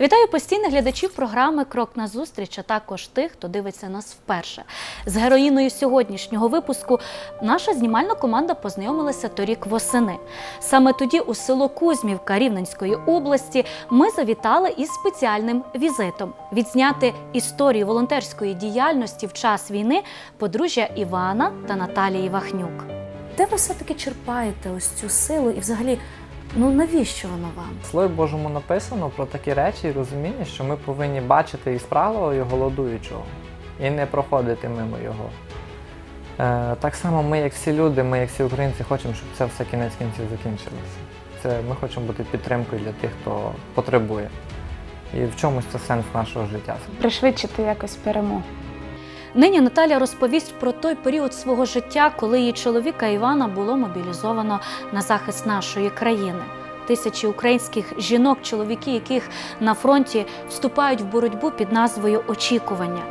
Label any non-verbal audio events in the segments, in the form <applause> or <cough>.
Вітаю постійних глядачів програми Крок на зустріч, а також тих, хто дивиться нас вперше. З героїною сьогоднішнього випуску наша знімальна команда познайомилася торік восени. Саме тоді у село Кузьмівка Рівненської області ми завітали із спеціальним візитом відзняти історію волонтерської діяльності в час війни подружжя Івана та Наталії Вахнюк. Де ви все-таки черпаєте ось цю силу і взагалі, ну навіщо воно вам? В Слові Божому написано про такі речі і розуміння, що ми повинні бачити і спраглого, і голодуючого, і не проходити мимо його. Е, так само ми, як всі люди, ми, як всі українці, хочемо, щоб це все кінець кінців закінчилося. Це ми хочемо бути підтримкою для тих, хто потребує. І в чомусь це сенс нашого життя. пришвидшити якось перемогу. Нині Наталя розповість про той період свого життя, коли її чоловіка Івана було мобілізовано на захист нашої країни. Тисячі українських жінок, чоловіки, яких на фронті вступають в боротьбу під назвою очікування.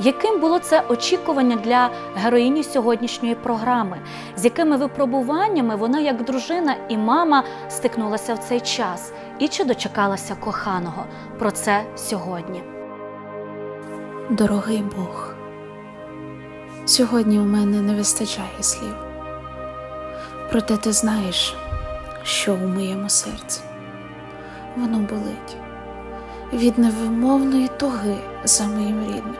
Яким було це очікування для героїні сьогоднішньої програми? З якими випробуваннями вона, як дружина і мама, стикнулася в цей час? І чи дочекалася коханого? Про це сьогодні. Дорогий Бог, сьогодні у мене не вистачає слів. Проте ти знаєш, що у моєму серці. Воно болить від невимовної туги за моїм рідним,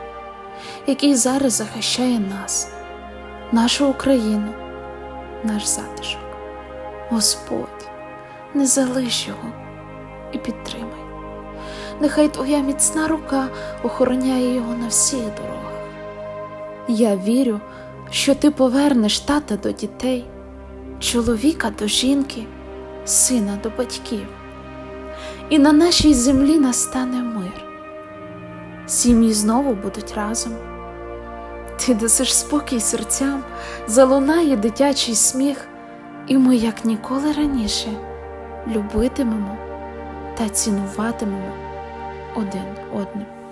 який зараз захищає нас, нашу Україну, наш затишок. Господь, не залиш його і підтримай. Нехай твоя міцна рука охороняє його на всіх дорогах. Я вірю, що ти повернеш тата до дітей, чоловіка до жінки, сина до батьків, і на нашій землі настане мир. Сім'ї знову будуть разом. Ти дасиш спокій серцям, залунає дитячий сміх, і ми, як ніколи раніше, любитимемо та цінуватимемо один одним.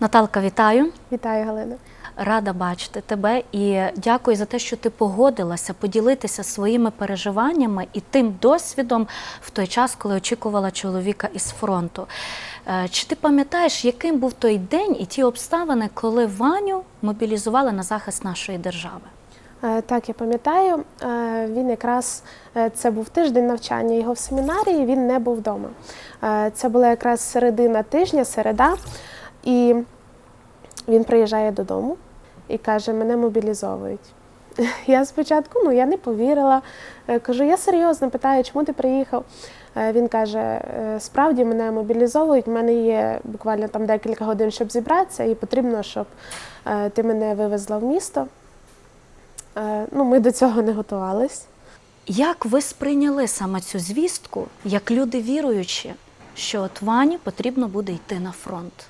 Наталка, вітаю! Вітаю, Галина. Рада бачити тебе і дякую за те, що ти погодилася поділитися своїми переживаннями і тим досвідом в той час, коли очікувала чоловіка із фронту. Е, Чи ти пам'ятаєш, яким був той день і ті обставини, коли Ваню мобілізували на захист нашої держави? Е, Так, я пам'ятаю, е, він якраз це був тиждень навчання його в семінарії, він не був вдома. Це була якраз середина тижня, середа, і він приїжджає додому і каже: мене мобілізовують. <laughs> Я спочатку ну, я не повірила. Е, Кажу, я серйозно питаю, чому ти приїхав? Е, Він каже: «Е, справді мене мобілізовують, в мене є буквально там декілька годин, щоб зібратися, і потрібно, щоб ти мене вивезла в місто. Ну, ми до цього не готувались. Як ви сприйняли саме цю звістку, як люди віруючі, що от Вані потрібно буде йти на фронт?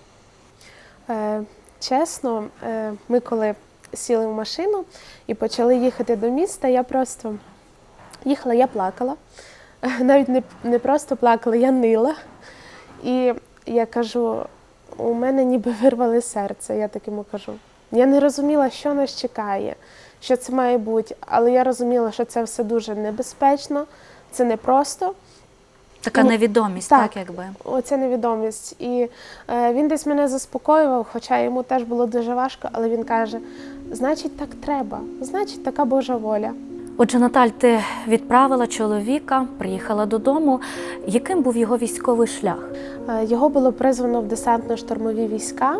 Е, Чесно, е, ми коли сіли в машину і почали їхати до міста, я просто їхала, я плакала. <laughs> Навіть не, не просто плакала, я нила. І я кажу, у мене ніби вирвали серце, я так йому кажу. Я не розуміла, що нас чекає, що це має бути, але я розуміла, що це все дуже небезпечно, це непросто. Така Ну, невідомість, так. так, якби. Оця невідомість. І е, він десь мене заспокоював, хоча йому теж було дуже важко, але він каже: значить, так треба, значить, така Божа воля. Отже, Наталь, ти відправила чоловіка, приїхала додому. Яким був його військовий шлях? Е, Його було призвано в десантно-штурмові війська,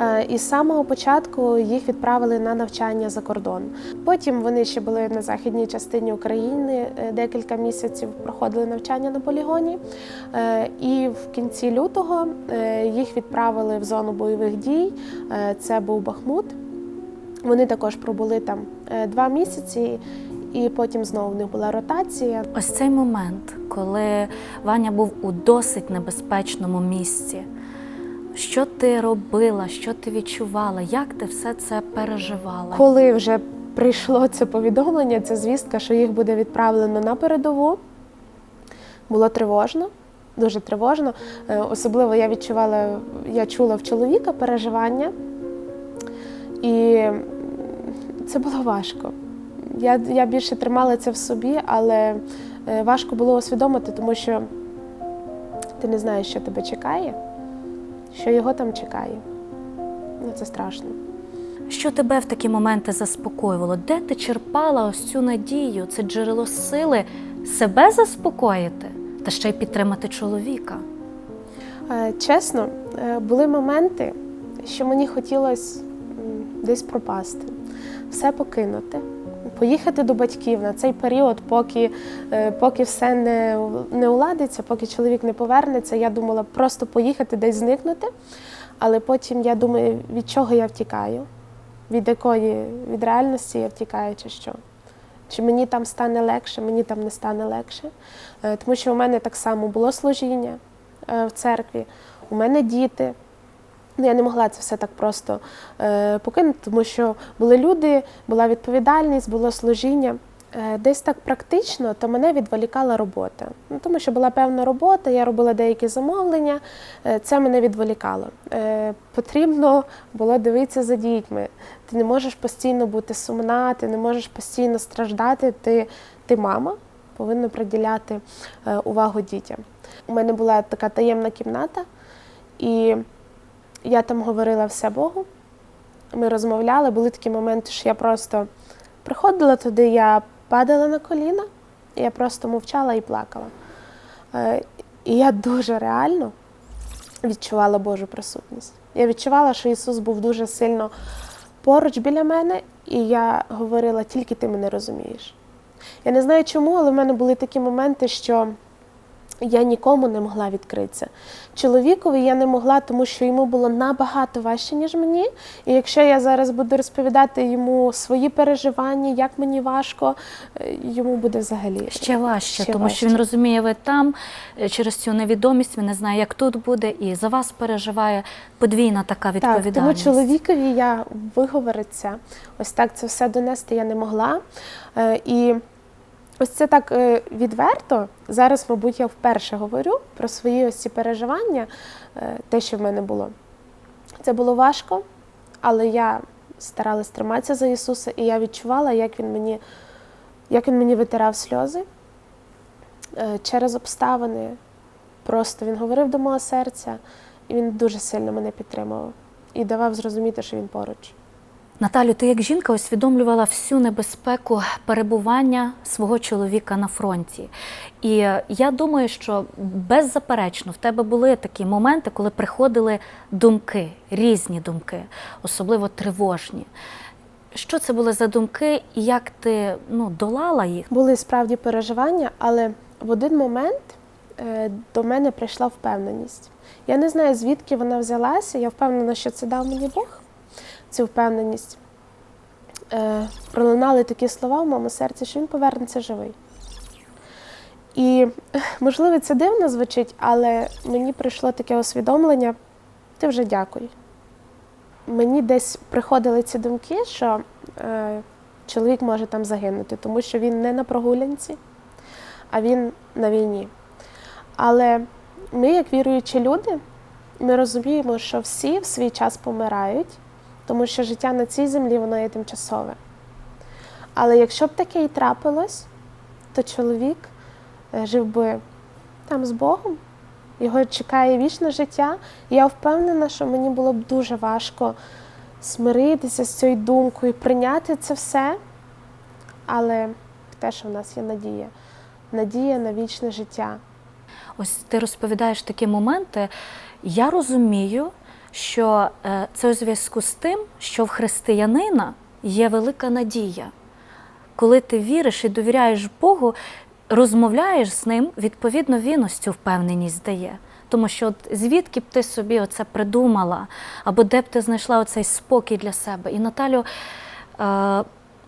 е, і з самого початку їх відправили на навчання за кордон. Потім вони ще були на західній частині України е, декілька місяців, проходили навчання на полігоні. І в кінці лютого їх відправили в зону бойових дій. Це був Бахмут. Вони також пробули там два місяці, і потім знову в них була ротація. Ось цей момент, коли Ваня був у досить небезпечному місці. Що ти робила, що ти відчувала, як ти все це переживала? Коли вже прийшло це повідомлення, ця звістка, що їх буде відправлено на передову, було тривожно, дуже тривожно. Е, Особливо я відчувала, я чула в чоловіка переживання, і це було важко. Я, я більше тримала це в собі, але е, важко було усвідомити, тому що ти не знаєш, що тебе чекає, що його там чекає. Ну, це страшно. Що тебе в такі моменти заспокоювало? Де ти черпала ось цю надію, це джерело сили себе заспокоїти та ще й підтримати чоловіка? Е, Чесно, е, були моменти, що мені хотілося десь пропасти, все покинути, поїхати до батьків на цей період, поки, е, поки все не, не уладиться, поки чоловік не повернеться. Я думала просто поїхати десь зникнути. Але потім я думаю, від чого я втікаю, від якої від реальності я втікаю, чи що. Чи мені там стане легше, мені там не стане легше. Е, Тому що у мене так само було служіння е, в церкві, у мене діти. Ну, я не могла це все так просто е, покинути, тому що були люди, була відповідальність, було служіння. Е, десь так практично, то мене відволікала робота. Ну, тому що була певна робота, я робила деякі замовлення, е, це мене відволікало. Е, потрібно було дивитися за дітьми. Ти не можеш постійно бути сумна, ти не можеш постійно страждати. Ти, ти мама, повинна приділяти е, увагу дітям. У мене була така таємна кімната, і я там говорила все Богу. Ми розмовляли, були такі моменти, що я просто приходила туди, я падала на коліна, я просто мовчала і плакала. Е, І я дуже реально відчувала Божу присутність. Я відчувала, що Ісус був дуже сильно поруч біля мене, і я говорила, тільки ти мене розумієш. Я не знаю чому, але в мене були такі моменти, що я нікому не могла відкритися. Чоловікові я не могла, тому що йому було набагато важче, ніж мені. І якщо я зараз буду розповідати йому свої переживання, як мені важко, е, йому буде взагалі Ще важче, Ще тому що він розуміє, ви там е, через цю невідомість, він не знає, як тут буде, і за вас переживає подвійна така Так, тому чоловікові я виговоритися, ось так це все донести я не могла. Е, І ось це так е, відверто. Зараз, мабуть, я вперше говорю про свої ось ці переживання, е, те, що в мене було. Це було важко, але я старалась триматися за Ісуса, і я відчувала, як Він мені, як він мені витирав сльози е, через обставини. Просто він говорив до мого серця, і він дуже сильно мене підтримував і давав зрозуміти, що він поруч. Наталю, ти як жінка усвідомлювала всю небезпеку перебування свого чоловіка на фронті. І я думаю, що беззаперечно в тебе були такі моменти, коли приходили думки, різні думки, особливо тривожні. Що це були за думки, і як ти ну, долала їх? Були справді переживання, але в один момент е, до мене прийшла впевненість. Я не знаю, звідки вона взялася. Я впевнена, що це дав мені Бог, цю впевненість. Е, пролунали такі слова в моєму серці, що він повернеться живий. І, можливо, це дивно звучить, але мені прийшло таке усвідомлення: ти вже дякуй. Мені десь приходили ці думки, що е, чоловік може там загинути, тому що він не на прогулянці, а він на війні. Але ми, як віруючі люди, ми розуміємо, що всі в свій час помирають, тому що життя на цій землі воно є тимчасове. Але якщо б таке і трапилось, то чоловік е, жив би там з Богом, його чекає вічне життя. І я впевнена, що мені було б дуже важко смиритися з цією думкою, прийняти це все. Але те, що в нас є надія, надія на вічне життя. Ось ти розповідаєш такі моменти. Я розумію, що е, це у зв'язку з тим, що в християнина є велика надія. Коли ти віриш і довіряєш Богу, розмовляєш з ним, відповідно, він ось цю впевненість дає. Тому що от звідки б ти собі оце придумала, або де б ти знайшла оцей спокій для себе. І Наталю, е,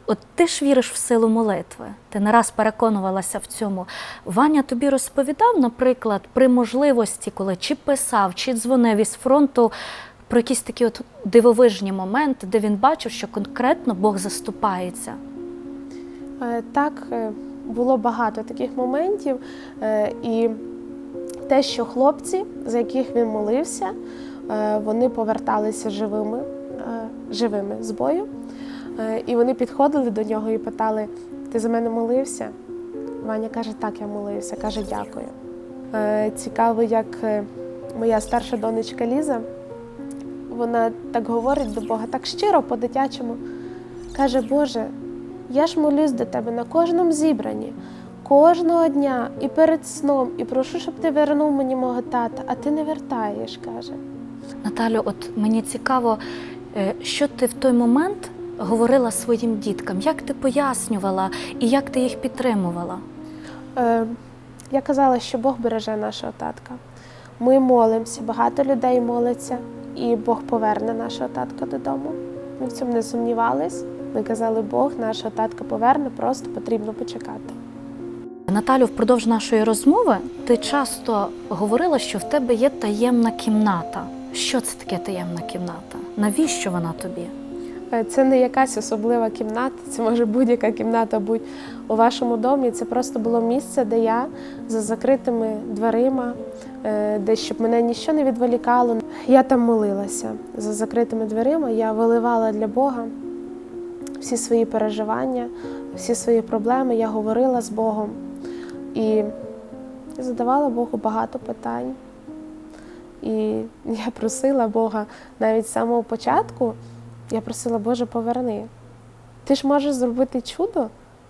от ти ж віриш в силу молитви, ти не раз переконувалася в цьому. Ваня тобі розповідав, наприклад, при можливості, коли чи писав, чи дзвонив із фронту про якісь такі от дивовижні моменти, де він бачив, що конкретно Бог заступається. Е, Так, е, було багато таких моментів. Е, І те, що хлопці, за яких він молився, вони поверталися живими, живими з бою. Е, І вони підходили до нього і питали: Ти за мене молився? Ваня каже, так, я молився, каже, дякую. Е, Цікаво, як е, моя старша донечка Ліза, вона так говорить до Бога, так щиро по-дитячому. Каже, Боже, я ж молюсь до тебе на кожному зібранні, кожного дня і перед сном, і прошу, щоб ти вернув мені мого тата, а ти не вертаєш, каже. Наталю, от мені цікаво, що ти в той момент говорила своїм діткам, як ти пояснювала і як ти їх підтримувала? Е, я казала, що Бог береже нашого татка. Ми молимося, багато людей моляться, і Бог поверне нашого татка додому. Ми в цьому не сумнівались. Ми казали, Бог нашого татка поверне, просто потрібно почекати. Наталю, впродовж нашої розмови ти часто говорила, що в тебе є таємна кімната. Що це таке таємна кімната? Навіщо вона тобі? Е, Це не якась особлива кімната, це може будь-яка кімната будь у вашому домі. Це просто було місце, де я за закритими дверима, е, де щоб мене нічого не відволікало. Я там молилася за закритими дверима. Я виливала для Бога всі свої переживання, всі свої проблеми. Я говорила з Богом і задавала Богу багато питань. І я просила Бога навіть з самого початку. Я просила, Боже, поверни. Ти ж можеш зробити чудо.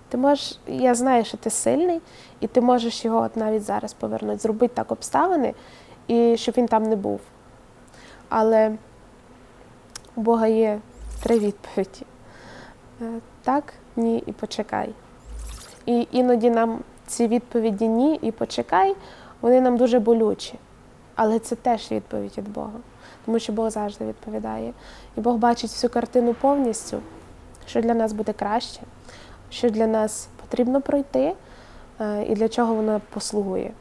Ти можеш, я знаю, що ти сильний, і ти можеш його от навіть зараз повернути, зробити так обставини, і щоб він там не був. Але у Бога є три відповіді: Е, так, ні і почекай. І іноді нам ці відповіді ні і почекай, вони нам дуже болючі. Але це теж відповідь від Бога, тому що Бог завжди відповідає. І Бог бачить всю картину повністю, що для нас буде краще, що для нас потрібно пройти е, і для чого вона послугує.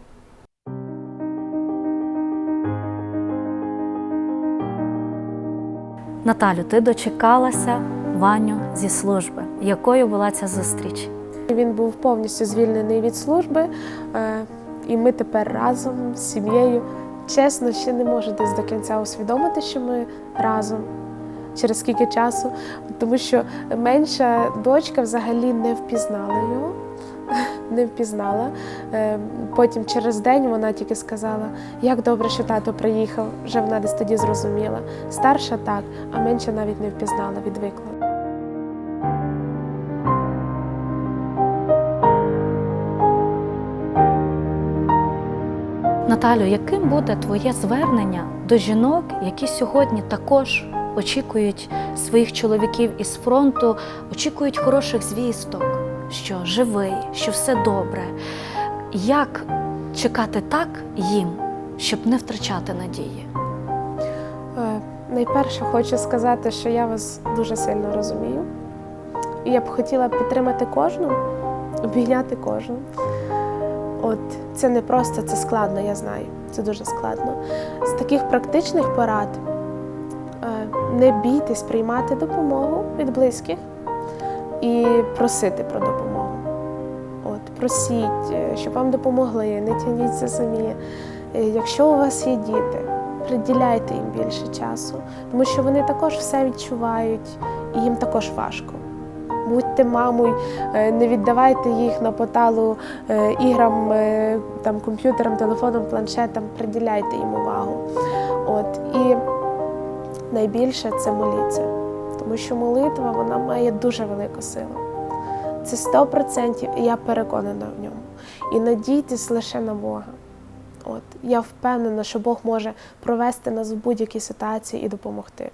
Наталю, ти дочекалася Ваню зі служби. Якою була ця зустріч? Він був повністю звільнений від служби, е, і ми тепер разом з сім'єю. Чесно, ще не можу десь до кінця усвідомити, що ми разом. Через скільки часу, тому що менша дочка взагалі не впізнала його, <laughs> не впізнала. Е, Потім через день вона тільки сказала, як добре, що тато приїхав, вже вона десь тоді зрозуміла. Старша так, а менша навіть не впізнала, відвикла. Наталю, яким буде твоє звернення до жінок, які сьогодні також очікують своїх чоловіків із фронту, очікують хороших звісток, що живий, що все добре? Як чекати так їм, щоб не втрачати надії? Е, Найперше хочу сказати, що я вас дуже сильно розумію. І я б хотіла підтримати кожну, обійняти кожну. От це не просто, це складно, я знаю. Це дуже складно. З таких практичних порад е, не бійтесь приймати допомогу від близьких і просити про допомогу. От, просіть, е, щоб вам допомогли, не тяніть самі. Е, Якщо у вас є діти, приділяйте їм більше часу, тому що вони також все відчувають і їм також важко. Будьте мамою, е, не віддавайте їх на поталу е, іграм, е, там, комп'ютерам, телефонам, планшетам, приділяйте їм увагу. От. І найбільше це моліться, тому що молитва вона має дуже велику силу. Це 100%, і я переконана в ньому. І надійтесь лише на Бога. От. Я впевнена, що Бог може провести нас в будь-якій ситуації і допомогти.